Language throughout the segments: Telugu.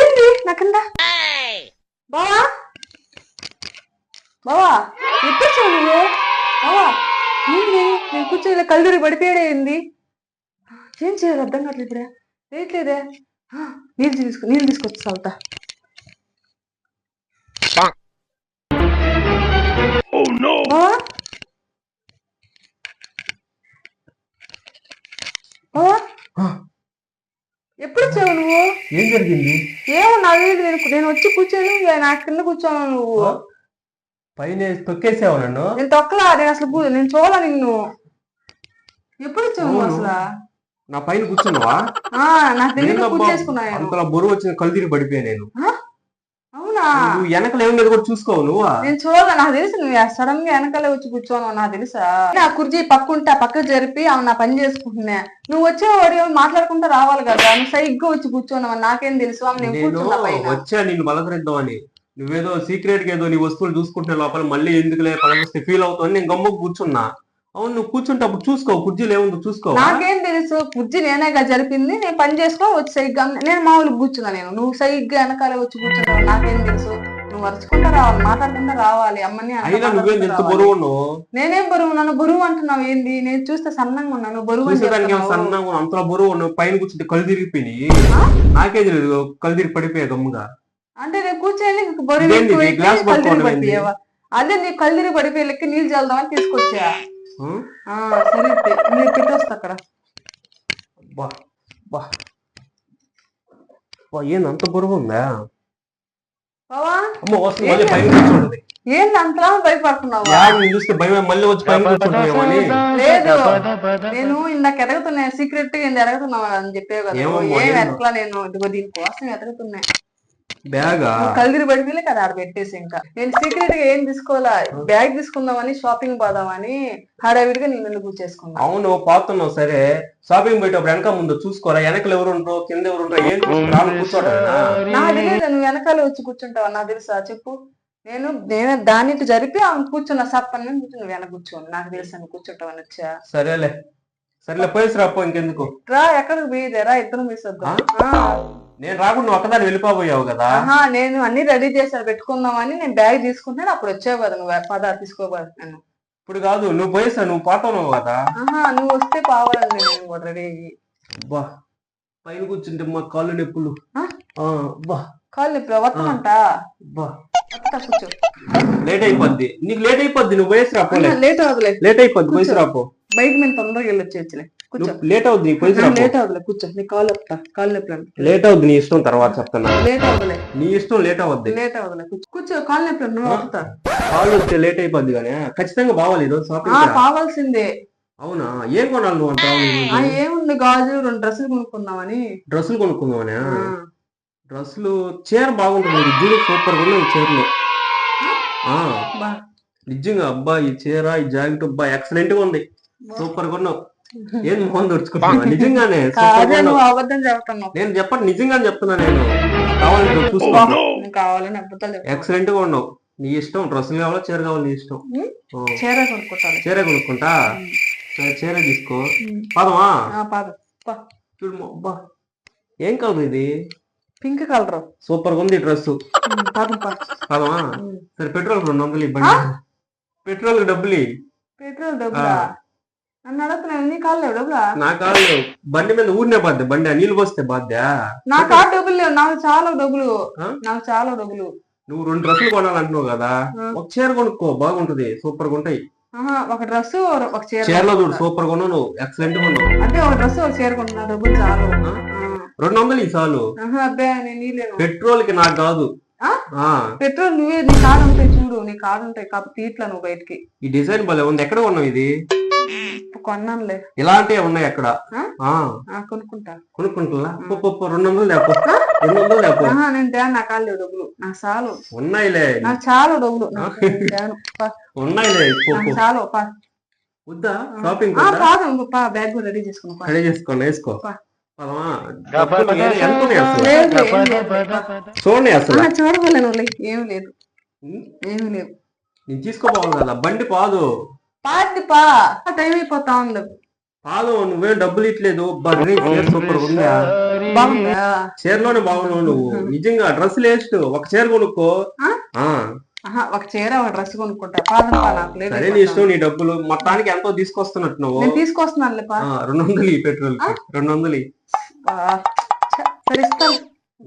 ఏంది? నా కింద? బావా? బావా ఎప్పుడు నువ్వు? బావా ఏంది? నేను కూర్చొని కళ్ళూరి పడిపోయాడే ఏంది? ఏం చేయాలి అర్థం కావట్లేదు ఇప్పుడే. లేట్లేదే. నీళ్ళు తీసుకో నీళ్ళు తీసుకొచ్చి చల్తా బావా ఆ, ఎప్పుడు వచ్చావు నువ్వు? ఏం జరిగింది? ఏమో నాకు. నేను నేను వచ్చి కూర్చొని ఇక నా కింద కూర్చోను నువ్వు? పైన తొక్కేసావు నన్ను. నేను తొక్కలా నేను అసలు కూ- నేను చూడాల నిన్ను. ఎప్పుడు వచ్చావు నువ్వు. అసలు? నా పైన కూర్చున్నావా? ఆ, నాకు తెలియదు ఏందబ్బా, కూర్చేసుకున్నా నేను అంతలా బరువు వచ్చిన కళ్ళు తిరిగి పడిపోయా నేను. అవునా నువ్వు వెనకలు ఏముండేది కూడా చూసుకోవు నువ్వా. నేను చూడాల నాకు తెలుసు నువ్వు సడన్గా వెనకాలే వచ్చి కూర్చోను నాకు తెలుసా? నా కుర్జీ పక్కుంటే ఆ పక్క జరిపి ఆమె నా పని చేసుకుంటున్నా. నువ్వు వచ్చేవాడు మాట్లాడుకుంటూ రావాలి కదా నువ్వు సైగ్గా వచ్చి కూర్చోను నాకేం తెలుసు? ఆమె నేను నేను కూర్చున్నా పైన. వచ్చా నిన్ను బలకరిద్దామని నువ్వేదో సీక్రెట్గా ఏదో నీ వస్తువులు చూసుకుంటున్న లోపల మళ్ళీ ఎందుకులే పలకరిస్తే ఫీల్ అవుతావు నేను గమ్ముకు కూర్చున్నా. అవును నువ్వు కూర్చుంటే అప్పుడు చూసుకో కుర్చీలు ఏముందో చూసుకో. నాకేం తెలుసు కుర్చీ నేనేగా జరిపింది నేను పని చేసుకొని వచ్చి సైగ్గా నేను మామూలు కూర్చున్నా నేను. నువ్వు సైగ్గా వెనకాలే వచ్చి కూర్చుంటావు నాకేం తెలుసు. నువ్వు వరుచుకుంటా రావాలి మాట్లాడుకుంటా రావాలి అమ్మని అంతా అయినా నువ్వేం ఎంత. బరువు నేనేం బరువు నన్ను బరువు అంటున్నావు ఏంది? నేను చూస్తే సన్నంగా ఉన్నాను బరువు. సన్నగా అంతలా బరువు ఉన్నావు పైన కూర్చుంటే కళ్ళు తిరిగిపోయినాయి. ఆ? నాకే తెలియదు కళ్ళు తిరిగి పడిపోయా గమ్ముగా అంటే నేను కూర్చొని బరువు అదే నీ కళ్ళు తిరిగి పడిపోయి లెక్క నీళ్ళు చల్దామని తీసుకొచ్చా సరే అయితే. మీరు పెట్టొస్తా అక్కడ. బా బా బా ఏంది అంత బరువు ఉందా? బావా? అమ్మో వస్తుంది మళ్ళీ పైన కూర్చోండి ఏంది అంతలా భయపడుతున్నావా? యాడ్ చూస్తే భయం మళ్ళీ వచ్చి పైన కూర్చుంటామని లేదు నేను ఇందాక ఎదగుతున్నా సీక్రెట్గా ఏంది ఎదగుతున్నావా అని చెప్పావు కదా ఏం. ఎదగలా నేను ఇదిగో దీనికోసం ఎదగుతున్నా బ్యాగా? పడిపోయి కదా ఆడ పెట్టేసి ఇంకా. నేను సీక్రెట్గా ఏం తీసుకోవాలా? బ్యాగ్ తీసుకుందామని షాపింగ్ పోదామని హడావిడిగా నేను నిన్ను కూర్చేసుకున్నా అవును పోతున్నావు సరే. షాపింగ్ పోయేటప్పుడు వెనక ముందు చూసుకోరా? వెనకలు ఎవరు ఉండరు కింద ఎవరు ఉండరు ఏం నాకు తెలియదు నువ్వు వెనకాల వచ్చి కూర్చుంటావా? నాకు తెలుసా చెప్పు. నేను నేను ఇటు జరిపి ఆమె కూర్చున్నా సప్పని నేను కూర్చుని నువ్వు వెనక కూర్చోను నాకు తెలుసా నువ్వు కూర్చుంటావని వచ్చా. సరేలే. సరేలే పోయేసి రాపో ఇంకెందుకు? రా ఎక్కడికి పోయేదేరా ఇద్దరం వేసొద్దాం నేను రాకుండా ఒక్కదాన్ని వెళ్ళిపోయావు కదా? ఆహా నేను అన్ని రెడీ చేశాను పెట్టుకుందామని నేను బ్యాగ్ తీసుకుంటాను అప్పుడు వచ్చావు కదా నువ్వు పద తీసుకోబోదు నేను ఇప్పుడు కాదు నువ్వు పోయేసా నువ్వు పోతావు కదా? ఆహా నువ్వు వస్తే నేను కూడా రెడీ అయ్యి. బా పైన కూర్చుంటే మా కాళ్ళు నొప్పులు. బా కాళ్ళు ఇప్పుడు వస్తామంట బా కూర్చో. లేట్ అయిపోద్ది. నీకు లేట్ అయిపోద్ది నువ్వు పోయేసి రాపోలే లేట్ అవుతులే లేట్ అయిపోద్ది పోయేసి రాపో బయట మేము తొందరగా వెళ్ళొచ్చేయచ్చులే. కూర్చో. లేట్ అవుద్ది నీకు పోయేసి రాపో లేట్ అవుతులే కూర్చో. నీ వస్తా కాళ్ళు నొప్పి లేట్ అవుద్ది నీ ఇష్టం తర్వాత చెప్తున్నా. లేట్ అవుతులే నీ ఇష్టం లేట్ అవద్ది. లేట్ అవుతులే కూర్చో. కాళ్ళు నొప్పి నువ్వు వస్తా కాళ్ళు వస్తే లేట్ అయిపోద్ది కానీ ఖచ్చితంగా బావాలి ఈరోజు షాపింగ్ కావాల్సిందే. అవునా? ఏం కొనాలి నువ్వు అంటావు ఏముంది గాజులు రెండు డ్రెస్సులు కొనుక్కుందామని. డ్రెస్సులు కొనుక్కుందామనే. డ్రెస్సులు చీర బాగుంటుంది జూలు సూపర్గా చీరలు. నిజంగా అబ్బా ఈ చీర ఈ జాకెట్ అబ్బా ఎక్సలెంట్గా ఉంది. సూపర్గా ఉన్నావు. ఏం మోహన్ దొరుకుతున్నావా నిజంగానే నేను చెప్పండి నిజంగానే చెప్తున్నా నేను. కావాలంటే కావాలని అబద్ధాలు. ఎక్సలెంట్గా ఉన్నావు. నీ ఇష్టం డ్రెస్సులు కావాలో చీర కావాలి నీ ఇష్టం. చీర కొనుక్కుంటాను చీర కొనుక్కుంటా? చీర తీసుకో. పదమా? ఆ, పాద. పా. చూడు అబ్బా. ఏం కాదు ఇది? Pink colour. సూపర్గా ఉంది డ్రెస్ పదమా. సరే పెట్రోల్ రెండు వందలు ఇవ్వండి పెట్రోల్ డబ్బులు. పెట్రోల్ డబ్బులా? నన్ను అడుగుతున్నావు నీ కాళ్ళు లేవు డబ్బులా? నా బండి మీద ఊరినే బాధ్య బండి నీళ్ళు పోస్తే బాధ్య. నా కాదు డబ్బులు లేవు నాకు చాలా డబ్బులు? నాకు చాలా డబ్బులు. నువ్వు రెండు డ్రెస్సులు కొనాలంటున్నావు కదా. ఒక చీర కొనుక్కో బాగుంటది సూపర్గా ఉంటాయి ఒక డ్రెస్ ఒక చీర చీరలో చూడు. సూపర్గా ఉన్నావు నువ్వు ఎక్సలెంట్గా ఉన్నావు అంటే ఒక డ్రెస్ ఒక చీర కొంటున్నా డబ్బులు చాలు? రెండు వందలు ఈ నీలేను పెట్రోల్కి నాకు కాదు. ఆ? ఆ. పెట్రోల్ నువ్వే నీ కాడు ఉంటాయి చూడు నీ కాడు ఉంటాయి కాబట్టి తీట్లా నువ్వు బయటికి. ఈ డిజైన్ భలే ఉంది. ఎక్కడ ఉన్నావు ఇది? కొన్నానులే. ఇలాంటివి ఉన్నాయి అక్కడ. ఆ? ఆ. ఆ, కొనుక్కుంటా. కొనుక్కుంటున్నా రెండు వందలు లేపో. రెండు వందలు లేపో. నేను తేను నా కాళ్ళు డబ్బులు. నాకు చాలు. ఉన్నాయిలే. నాకు చాలా డబ్బులు. ఉన్నాయిలే. చాలు. వద్దా? షాపింగ్ బ్యాగ్ రెడీ చేసుకున్నా పా. రెడీ చేసుకోండి వేసుకో చూడండి అసలు. ఆ, చూడగలను నువ్వులే. ఏం లేదు. ఉం? ఏం లేవు నేను తీసుకోపోవాలి కదా. బండి పాదు. పాటి పా. టైం అయిపోతా ఉంది. పాదు నువ్వేం డబ్బులు ఇట్లేదు సూపర్ ఉందా? చీరలోనే బాగున్నావు నువ్వు. నిజంగా డ్రెస్ వేస్ట్ ఒక చీర కొనుక్కో. ఆ? ఆ. ఆహా, ఒక చీర ఒక డ్రెస్ కొనుక్కుంటా పా నాకు లేదు సరే నీ ఇష్టం నీ డబ్బులు మొత్తానికి ఎంతో తీసుకొస్తున్నట్టు నువ్వు నేను ఆ, రెండు వందలు ఈ పెట్రోల్. రెండు వందలు సరే ఇస్తాను.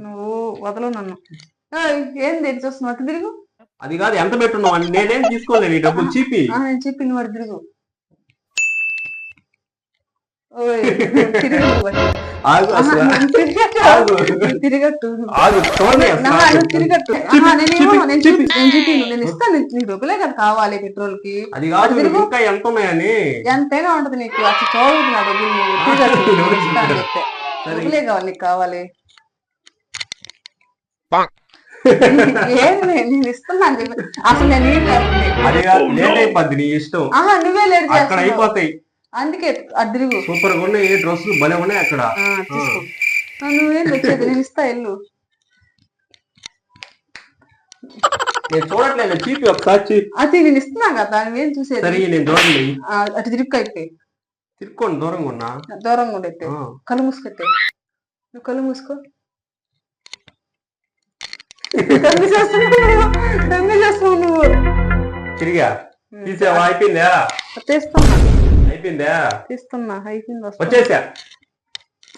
నువ్వు వదలు నన్ను. ఏం తెచ్చి చూస్తున్నావు అటు తిరుగు. అది కాదు ఎంత పెట్టున్నావు? అని నేనేం తీసుకోలేదు ఈ డబ్బులు చీపి. ఆ, నేను చెప్పింది వాడు తిరుగు. తిరుగు నువ్వు. ఆగు అసలు. తిరగట్టు. ఆగు. ఆగు చూడండి నేను ఇస్తాను డబ్బులే కదా కావాలి పెట్రోల్కి అది కాదు. ఇంకా ఎంత ఉన్నాయని? ఎంతైనా ఉంటది నీకు అసలు చూడదు నా డబ్బులు తిరగట్టు. కావాలి నీకు కావాలి. నేను ఇస్తున్నాను అసలు నేను అది కాదు లేట్ అయిపోద్ది నీ ఇష్టం. ఆహా నువ్వే లేట్ అక్కడ అయిపోతాయి. అందుకే అటు తిరుగు. సూపర్గా ఉన్నాయి. డ్రెస్సులు భలే ఉన్నాయి అక్కడ. నువ్వేం వచ్చేది నేను ఇస్తా ఎల్లు నేను చూడట్లేదు చీపి ఒకసారి చీపి అది నేను ఇస్తున్నా కదా నువ్వేం చూసేది. సరే నేను చూడండి. అటు తిరుగు అయితే. తిరుక్కోండి దూరంగా ఉన్నా. దూరంగా ఉండైతే. కళ్ళు మూసుకొట్టే నువ్వు కళ్ళు మూసుకో. దొంగ చేస్తున్నావు. దొంగ చేస్తున్నావు నువ్వు. తిరిగా. తీసావా? అయిపోయిందా తీస్తున్నా. అయిపోయిందా? తీస్తున్నా అయిపోయింది వచ్చేసా.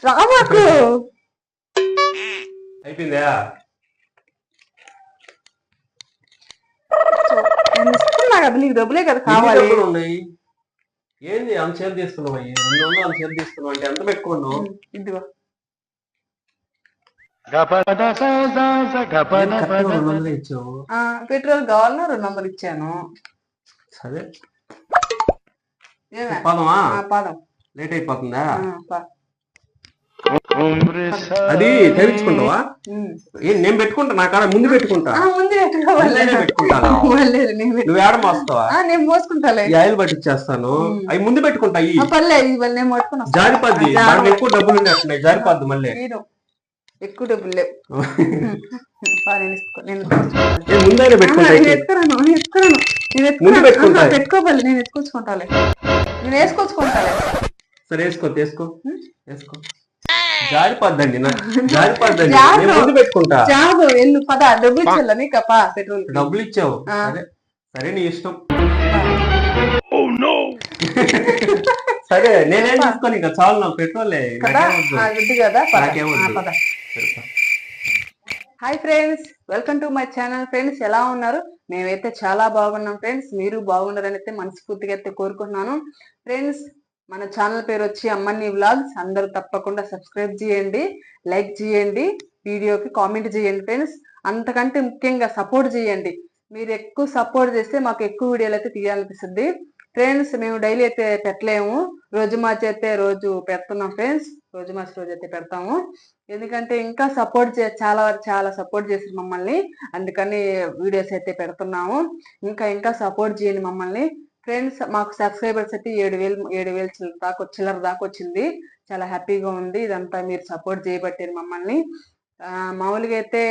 రామాకు! అయిపోయిందా? నేను ఇస్తున్నా కదా నీకు డబ్బులే కదా ఎన్ని కావాలి. డబ్బులు ఉన్నాయి? ఏంది చీర తీసుకున్నావు అయ్యి? రెండు వందలు అంత చీర తీసుకున్నావు అంటే ఎంత పెట్టుకున్నావు? ఇదిగో. పెట్రోల్ కావాలన్నా రెండు వందలు ఇచ్చాను. సరే. పదమా పాదం. లేట్ అయిపోతుందా. అది తెరించుకుంటావా. ఏం నేను పెట్టుకుంటా? నా కాడ ముందు పెట్టుకుంటా? పెట్టుకోవాలి నువ్వు ఏడ మోస్తావా? నేను మోసుకుంటాలే. ఈ ఆయిల్ పట్టించేస్తాను అవి ముందు పెట్టుకుంటా ఈ. ఆ, పర్లే ఇవాళ నేను పట్టుకుని వస్తాను. జారిపద్ది దాంట్లో ఎక్కువ డబ్బులు ఉన్నట్టున్నాయి జారిపద్ది మళ్ళీ. ఎక్కువ డబ్బులు లేవు. ముందైనా పెట్టుకుంటా ఎత్తుకురాను నేను ఎత్తుకురాను. పెట్టుకోవాలి నేను ఎత్తుకొచ్చుకుంటాలే. నేను వేసుకొచ్చుకుంటాలే. సరే వేసుకో తీసుకో వేసుకో. జారిపద్దండి నా. జారిపద్దండి జారు. నేను ముందు పెట్టుకుంటా. జాగు ఎల్లు పద. డబ్బులు ఇచ్చేయాల నీకు పెట్రోల్. డబ్బులు ఇచ్చావు. సరే. నీ ఇష్టం. సరే నేనేం తీసుకోను ఇంకా? చాలు నాకు పెట్రోలే కదా నాకేమొద్దు. ఆ, గుడ్డు కదా పద నాకేమొద్దు. ఆ, పద సరే, పద. Hi friends welcome to my channel friends ఎలా ఉన్నారు? మేమైతే చాలా బాగున్నాం ఫ్రెండ్స్ మీరు బాగున్నారని అయితే మనస్ఫూర్తిగా అయితే కోరుకుంటున్నాను. ఫ్రెండ్స్ మన ఛానల్ పేరు వచ్చి అమ్మని వ్లాగ్స్ అందరూ తప్పకుండా సబ్స్క్రైబ్ చేయండి లైక్ చేయండి వీడియోకి కామెంట్ చేయండి ఫ్రెండ్స్ అంతకంటే ముఖ్యంగా సపోర్ట్ చేయండి. మీరు ఎక్కువ సపోర్ట్ చేస్తే మాకు ఎక్కువ వీడియోలు అయితే తీయాలనిపిస్తుంది. ఫ్రెండ్స్ మేము డైలీ అయితే పెట్టలేము. రోజు మార్చి అయితే రోజు పెడుతున్నాం ఫ్రెండ్స్ రోజు మార్చి రోజు అయితే పెడతాము. ఎందుకంటే ఇంకా సపోర్ట్ చే చాలా వరకు చాలా సపోర్ట్ చేశారు మమ్మల్ని. అందుకని వీడియోస్ అయితే పెడుతున్నాము. ఇంకా ఇంకా సపోర్ట్ చేయండి మమ్మల్ని. ఫ్రెండ్స్ మాకు సబ్స్క్రైబర్స్ అయితే ఏడు వేలు ఏడు వేలు చిల్లర దాకా చిల్లర దాకా వచ్చింది. చాలా హ్యాపీగా ఉంది. ఇదంతా మీరు సపోర్ట్ చేయబట్టారు మమ్మల్ని. మామూలుగా అయితే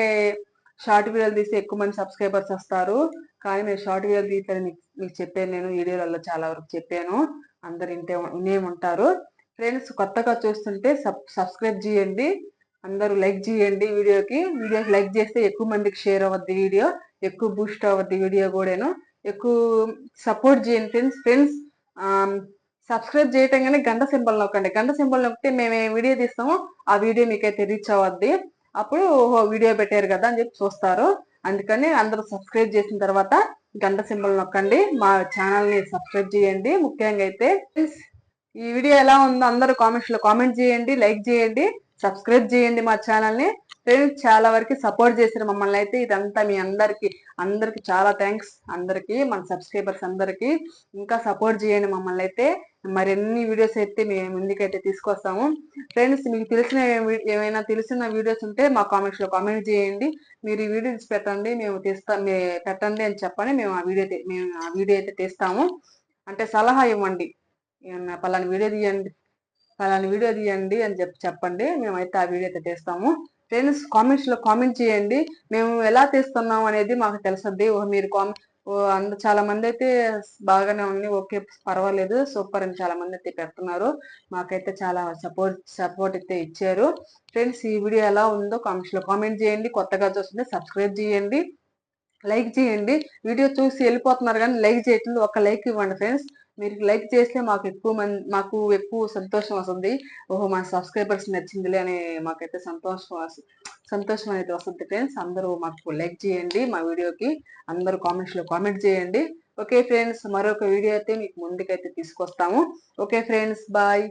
షార్ట్ వీడియోలు తీసి ఎక్కువ మంది సబ్స్క్రైబర్స్ వస్తారు. కానీ నేను షార్ట్ వీడియోలు తీయట్లేదు మీకు మీకు చెప్పాను నేను వీడియోలలో చాలా వరకు చెప్పాను. అందరు ఇంటే వినే ఉంటారు. ఫ్రెండ్స్ కొత్తగా చూస్తుంటే సబ్ సబ్స్క్రైబ్ చేయండి. అందరూ లైక్ చేయండి వీడియోకి. వీడియోకి లైక్ చేస్తే ఎక్కువ మందికి షేర్ అవ్వద్ది వీడియో. ఎక్కువ బూస్ట్ అవ్వద్ది వీడియో కూడాను. ఎక్కువ సపోర్ట్ చేయండి ఫ్రెండ్స్ ఫ్రెండ్స్ సబ్స్క్రైబ్ చేయటం కానీ గంట సింబల్ నొక్కండి. గంట సింబల్ నొక్కితే మేము ఏ వీడియో తీస్తామో ఆ వీడియో మీకైతే రీచ్ అవ్వద్ది అప్పుడు ఓహో వీడియో పెట్టారు కదా అని చెప్పి చూస్తారు. అందుకని అందరూ సబ్స్క్రైబ్ చేసిన తర్వాత గంట సింబల్ నొక్కండి. మా ఛానల్ని సబ్స్క్రైబ్ చేయండి. ముఖ్యంగా అయితే ఈ వీడియో ఎలా ఉందో అందరూ కామెంట్స్లో కామెంట్ చేయండి లైక్ చేయండి సబ్స్క్రైబ్ చేయండి మా ఛానల్ని. చాలా వరకు సపోర్ట్ చేశారు మమ్మల్ని అయితే. ఇదంతా మీ అందరికి అందరికి చాలా థ్యాంక్స్ అందరికి మన సబ్స్క్రైబర్స్ అందరికి ఇంకా సపోర్ట్ చేయండి మమ్మల్ని అయితే. మరిన్ని వీడియోస్ అయితే మేము ముందుకైతే తీసుకొస్తాము. ఫ్రెండ్స్ మీకు తెలిసిన ఏమైనా తెలిసిన వీడియోస్ ఉంటే మా కామెంట్స్లో కామెంట్ చేయండి. మీరు ఈ వీడియో పెట్టండి మేము తీస్తాం పెట్టండి అని చెప్పండి మేము ఆ వీడియో మేము ఆ వీడియో అయితే తీస్తాము. అంటే సలహా ఇవ్వండి. ఏమన్నా పలానా వీడియో తీయండి అలాంటి వీడియో తీయండి అని చెప్పి చెప్పండి. మేమైతే ఆ వీడియో అయితే తీస్తాము. ఫ్రెండ్స్ కామెంట్స్లో కామెంట్ చేయండి. మేము ఎలా తీస్తున్నాం అనేది మాకు తెలుసుద్ది ఓ మీరు కామెంట్ అంద చాలా మంది అయితే బాగానే ఉంది. ఓకే పర్వాలేదు. సూపర్ అని చాలా మంది అయితే పెడుతున్నారు. మాకైతే చాలా సపోర్ట్ సపోర్ట్ అయితే ఇచ్చారు. ఫ్రెండ్స్ ఈ వీడియో ఎలా ఉందో కామెంట్స్లో కామెంట్ చేయండి. కొత్తగా చూస్తుంటే సబ్స్క్రైబ్ చేయండి. లైక్ చేయండి. వీడియో చూసి వెళ్ళిపోతున్నారు కానీ లైక్ చేయట్లేదు. ఒక లైక్ ఇవ్వండి ఫ్రెండ్స్ మీరు లైక్ చేస్తే మాకు ఎక్కువ మంది మాకు ఎక్కువ సంతోషం వస్తుంది. ఓహో మా సబ్స్క్రైబర్స్ నచ్చిందిలే అని మాకైతే సంతోషం సంతోషం అనేది వస్తుంది ఫ్రెండ్స్. అందరూ మాకు లైక్ చేయండి మా వీడియోకి. అందరూ కామెంట్స్లో కామెంట్ చేయండి. ఓకే ఫ్రెండ్స్ మరొక వీడియో అయితే మీకు ముందుకైతే తీసుకొస్తాము. Okay friends bye.